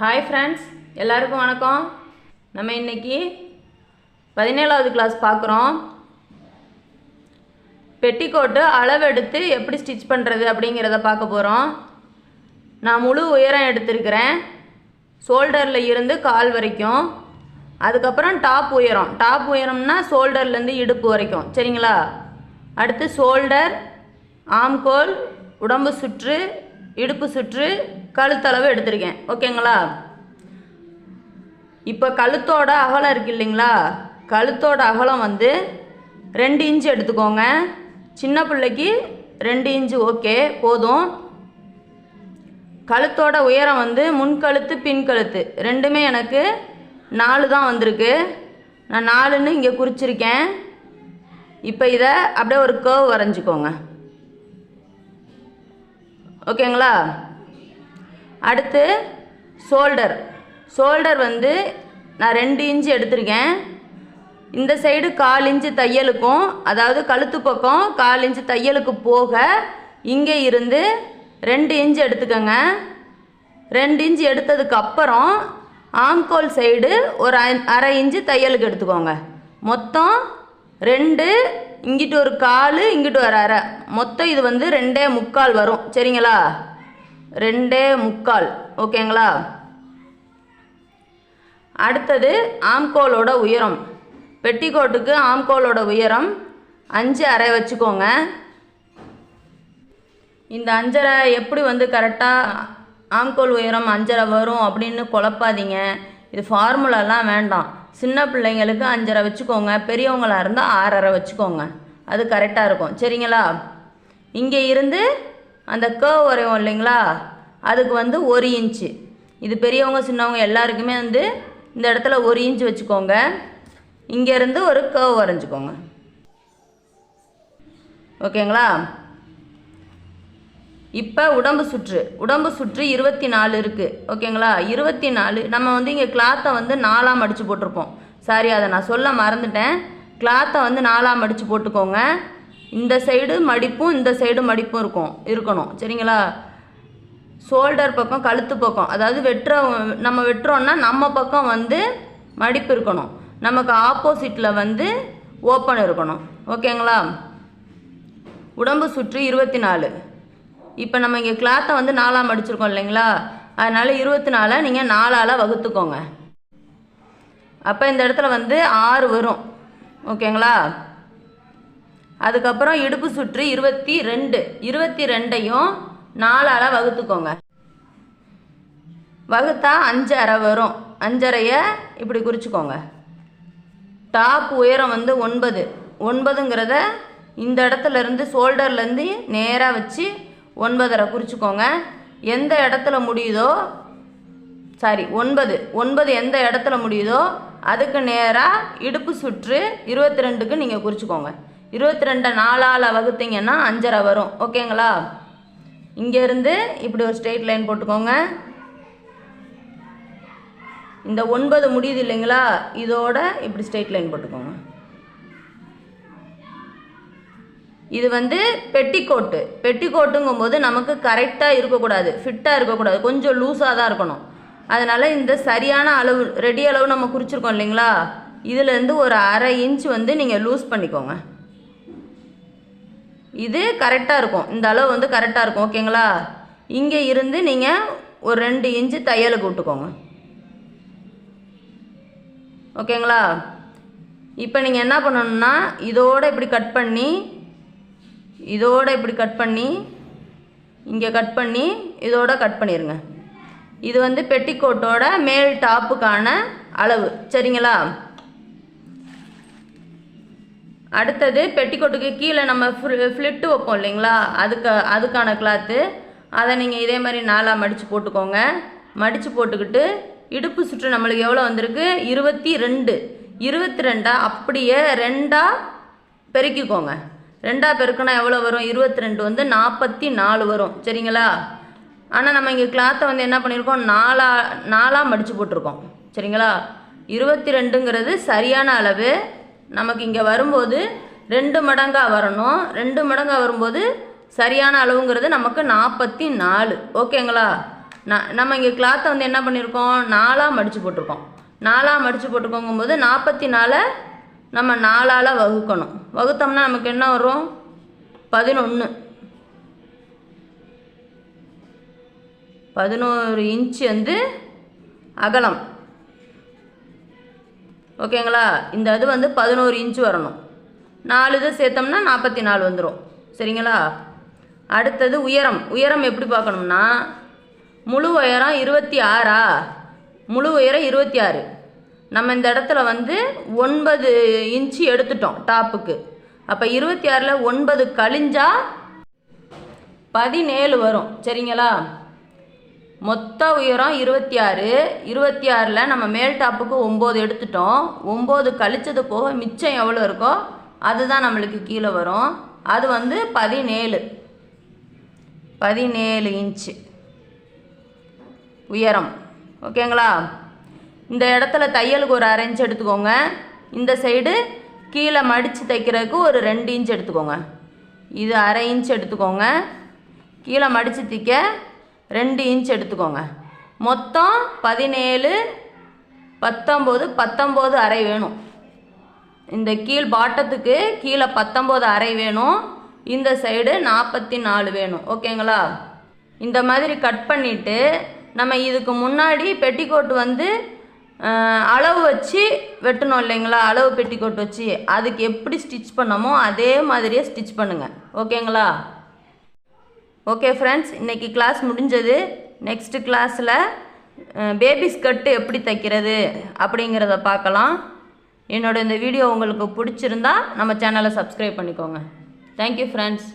Hi friends எல்லாருக்கும் வணக்கம். நம்ம இன்னைக்கு பதினேழாவது கிளாஸ் பார்க்குறோம். பெட்டிக்கோட்டு அளவெடுத்து எப்படி ஸ்டிச் பண்ணுறது அப்படிங்கிறத பார்க்க போகிறோம் நான் முழு உயரம் எடுத்திருக்கிறேன். ஷோல்டரில் இருந்து கால் வரைக்கும். அதுக்கப்புறம் டாப் உயரம். டாப் உயரம்னா ஷோல்டர்லேருந்து இடுப்பு வரைக்கும். சரிங்களா? அடுத்து ஷோல்டர் ஆம்கோல் உடம்பு சுற்று இடுப்பு சுற்று கழுத்தளவு எடுத்திருக்கேன். ஓகேங்களா? இப்போ கழுத்தோட அகலம் இருக்கு இல்லைங்களா? கழுத்தோட அகலம் வந்து ரெண்டு இன்ச்சு எடுத்துக்கோங்க. சின்ன பிள்ளைக்கு ரெண்டு இன்ச்சு. ஓகே போதும். கழுத்தோட உயரம் வந்து முன்கழுத்து பின்கழுத்து ரெண்டுமே எனக்கு நாலு தான் வந்திருக்கு. நான் நாலுன்னு இங்கே குறிச்சிருக்கேன். இப்போ இதை அப்படியே ஒரு கேர்வ் வரைஞ்சிக்கோங்க. ஓகேங்களா? அடுத்து ஷோல்டர். ஷோல்டர் வந்து நான் ரெண்டு இன்ச்சு எடுத்திருக்கேன். இந்த சைடு கால் இன்ச்சு தையலுக்கும் அதாவது கழுத்து பக்கம் கால் இன்ச்சு தையலுக்கு போக இங்கே இருந்து ரெண்டு இன்ச்சு எடுத்துக்கோங்க. ரெண்டு இன்ச்சு எடுத்ததுக்கு அப்புறம் ஆம்கோல் சைடு ஒரு அரை இன்ச்சு தையலுக்கு எடுத்துக்கோங்க. மொத்தம் ரெண்டு இங்கிட்டு ஒரு கால் இங்கிட்டு ஒரு அரை. மொத்தம் இது வந்து ரெண்டே முக்கால் வரும். சரிங்களா? ரெண்டே முக்கால். ஓகேங்களா? அடுத்தது ஆம்கோலோட உயரம். பெட்டிக்கோட்டுக்கு ஆம்கோலோட உயரம் அஞ்சு அரை வச்சுக்கோங்க. இந்த அஞ்சரை எப்படி வந்து கரெக்டாக ஆம்கோல் உயரம் அஞ்சரை வரும் அப்படின்னு குழப்பாதீங்க. இது ஃபார்முலாலாம் வேண்டாம். சின்ன பிள்ளைங்களுக்கு அஞ்சரை வச்சுக்கோங்க. பெரியவங்களா இருந்தால் ஆறரை வச்சுக்கோங்க. அது கரெக்டாக இருக்கும். சரிங்களா? இங்கே இருந்து அந்த கேர்வ் வரையும் இல்லைங்களா? அதுக்கு வந்து ஒரு இன்ச்சு இது பெரியவங்க சின்னவங்க எல்லாருக்குமே வந்து இந்த இடத்துல ஒரு இன்ச்சு வச்சுக்கோங்க. இங்கேருந்து ஒரு கேர்வ் வரைஞ்சிக்கோங்க. ஓகேங்களா? இப்போ உடம்பு சுற்று. உடம்பு சுற்று இருபத்தி நாலு இருக்குது ஓகேங்களா? இருபத்தி நாலு நம்ம வந்து இங்கே கிளாத்தை வந்து நாலாம் மடித்து போட்டிருப்போம். சாரி அதை நான் சொல்ல மறந்துட்டேன். கிளாத்தை வந்து நாலாம் மடித்து போட்டுக்கோங்க. இந்த சைடு மடிப்பும் இந்த சைடு மடிப்பும் இருக்கும் இருக்கணும். சரிங்களா? ஷோல்டர் பக்கம் கழுத்து பக்கம். அதாவது வெட்டுற நம்ம வெட்டுறோன்னா நம்ம பக்கம் வந்து மடிப்பு இருக்கணும். நமக்கு ஆப்போசிட்டில் வந்து ஓப்பன் இருக்கணும். ஓகேங்களா? உடம்பு சுற்றி இருபத்தி நாலு இப்போ நம்ம இங்கே கிளாத்தை வந்து நாலாக மடிச்சிருக்கோம் இல்லைங்களா? அதனால் இருபத்தி நாலை நீங்கள் நாலால் வகுத்துக்கோங்க. அப்போ இந்த இடத்துல வந்து ஆறு வரும். ஓகேங்களா? அதுக்கப்புறம் இடுப்பு சுற்று இருபத்தி ரெண்டு. இருபத்தி ரெண்டையும் நாலால் வகுத்துக்கோங்க. வகுத்தா அஞ்சரை வரும். அஞ்சரையை இப்படி குறிச்சிக்கோங்க. டாப் உயரம் வந்து ஒன்பது. ஒன்பதுங்கிறத இந்த இடத்துல இருந்து ஷோல்டர்லேருந்து நேராக வச்சு ஒன்பதரை குறிச்சிக்கோங்க. எந்த இடத்துல முடியுதோ சாரி ஒன்பது. ஒன்பது எந்த இடத்துல முடியுதோ அதுக்கு நேராக இடுப்பு சுற்று இருபத்தி ரெண்டுக்கு நீங்கள் குறிச்சுக்கோங்க. இருபத்தி ரெண்டை நாலால் வகுத்தீங்கன்னா அஞ்சரை வரும். ஓகேங்களா? இங்கேருந்து இப்படி ஒரு ஸ்ட்ரெயிட் லைன் போட்டுக்கோங்க. இந்த ஒன்பது முடியுது இல்லைங்களா? இதோட இப்படி ஸ்ட்ரெயிட் லைன் போட்டுக்கோங்க. இது வந்து பெட்டிக்கோட்டு. பெட்டிக்கோட்டுங்கும்போது நமக்கு கரெக்டாக இருக்கக்கூடாது. ஃபிட்டாக இருக்கக்கூடாது. கொஞ்சம் லூஸாக தான் இருக்கணும். அதனால் இந்த சரியான அளவு ரெடி அளவு நம்ம குறிச்சிருக்கோம் இல்லைங்களா? இதுலேருந்து ஒரு அரை இன்ச் வந்து நீங்கள் லூஸ் பண்ணிக்கோங்க. இது கரெக்டாக இருக்கும். இந்த அளவு வந்து கரெக்டாக இருக்கும் ஓகேங்களா இங்கே இருந்து நீங்கள் ஒரு ரெண்டு இன்ச்சு தையலுக்கு விட்டுக்கோங்க ஓகேங்களா இப்போ நீங்கள் என்ன பண்ணணும்னா இதோட இப்படி கட் பண்ணி இதோட இப்படி கட் பண்ணி இங்கே கட் பண்ணி இதோட கட் பண்ணிடுங்க இது வந்து பெட்டிக்கோட்டோட மேல் டாப்புக்கான அளவு சரிங்களா? அடுத்தது பெட்டிக்கோட்டுக்கு கீழே நம்ம ஃப்ளிட்டு வைப்போம் இல்லைங்களா? அதுக்கு அதுக்கான கிளாத்து அதை நீங்கள் இதே மாதிரி நாலாக மடித்து போட்டுக்கோங்க. மடித்து போட்டுக்கிட்டு இடுப்பு சுற்று நம்மளுக்கு எவ்வளோ வந்திருக்கு? இருபத்தி ரெண்டு. இருபத்தி ரெண்டா அப்படியே ரெண்டாக பெருக்கிக்கோங்க. ரெண்டாக பெருக்குனா எவ்வளோ வரும்? இருபத்தி ரெண்டு வந்து நாற்பத்தி நாலு வரும். சரிங்களா? ஆனால் நம்ம இங்கே கிளாத்தை வந்து என்ன பண்ணியிருக்கோம் நாலாக நாலாக மடித்து போட்டிருக்கோம். சரிங்களா? இருபத்தி ரெண்டுங்கிறது சரியான அளவு. நமக்கு இங்கே வரும்போது ரெண்டு மடங்காக வரணும். ரெண்டு மடங்காக வரும்போது சரியான அளவுங்கிறது நமக்கு நாற்பத்தி நாலு ஓகேங்களா? நான் நம்ம இங்கே கிளாத்தை வந்து என்ன பண்ணியிருக்கோம் நாலாக மடித்து போட்டிருக்கோம். நாலாக மடித்து போட்டுக்கோங்கும்போது நாற்பத்தி நாலை நம்ம நாலால் வகுக்கணும். வகுத்தோம்னா நமக்கு என்ன வரும்? பதினொன்று பதினோரு இன்ச்சு வந்து அகலம். ஓகேங்களா? இந்த இது வந்து பதினோரு இன்ச்சு வரணும். நாலு இது சேர்த்தோம்னா நாற்பத்தி நாலு வந்துடும் சரிங்களா? அடுத்தது உயரம். உயரம் எப்படி பார்க்கணும்னா முழு உயரம் இருபத்தி ஆறா முழு உயரம் இருபத்தி ஆறு நம்ம இந்த இடத்துல வந்து ஒன்பது இன்ச்சு எடுத்துட்டோம் டாப்புக்கு. அப்போ இருபத்தி ஆறில் ஒன்பது கழிஞ்சால் பதினேழு வரும். சரிங்களா? மொத்த உயரம் இருபத்தி ஆறு. இருபத்தி ஆறில் நம்ம மேல் டாப்புக்கு ஒம்பது எடுத்துட்டோம். ஒம்பது கழிச்சது போக மிச்சம் எவ்வளோ இருக்கோ அதுதான் நம்மளுக்கு கீழே வரும். அது வந்து பதினேழு. பதினேழு இன்ச்சு உயரம். ஓகேங்களா? இந்த இடத்துல தையலுக்கு ஒரு அரை இன்ச் எடுத்துக்கோங்க. இந்த சைடு கீழே மடித்து தைக்கிறதுக்கு ஒரு ரெண்டு இன்ச் எடுத்துக்கோங்க. இது அரை இன்ச் எடுத்துக்கோங்க. கீழே மடித்து தைக்க ரெண்டு இன்ச் எடுத்துக்கோங்க. மொத்தம் பதினேழு பத்தொம்போது பத்தொம்போது அரை வேணும். இந்த கீழ் பாட்டத்துக்கு கீழே பத்தொம்போது அரை வேணும். இந்த சைடு நாற்பத்தி நாலு வேணும் ஓகேங்களா இந்த மாதிரி கட் பண்ணிவிட்டு நம்ம இதுக்கு முன்னாடி பெட்டிக்கோட் வந்து அளவு வச்சு வெட்டணும் இல்லைங்களா? அளவு பெட்டிக்கோட் வச்சு. அதுக்கு எப்படி ஸ்டிச் பண்ணமோ அதே மாதிரியே ஸ்டிச் பண்ணுங்கள் ஓகேங்களா ஓகே ஃப்ரெண்ட்ஸ் இன்றைக்கி கிளாஸ் முடிஞ்சது. நெக்ஸ்ட் கிளாஸில் பேபி ஸ்கர்ட்டு எப்படி தைக்கிறது அப்படிங்கிறத பார்க்கலாம். என்னோட இந்த வீடியோ உங்களுக்கு பிடிச்சிருந்தா நம்ம சேனலை சப்ஸ்கிரைப் பண்ணிக்கோங்க. Thank you friends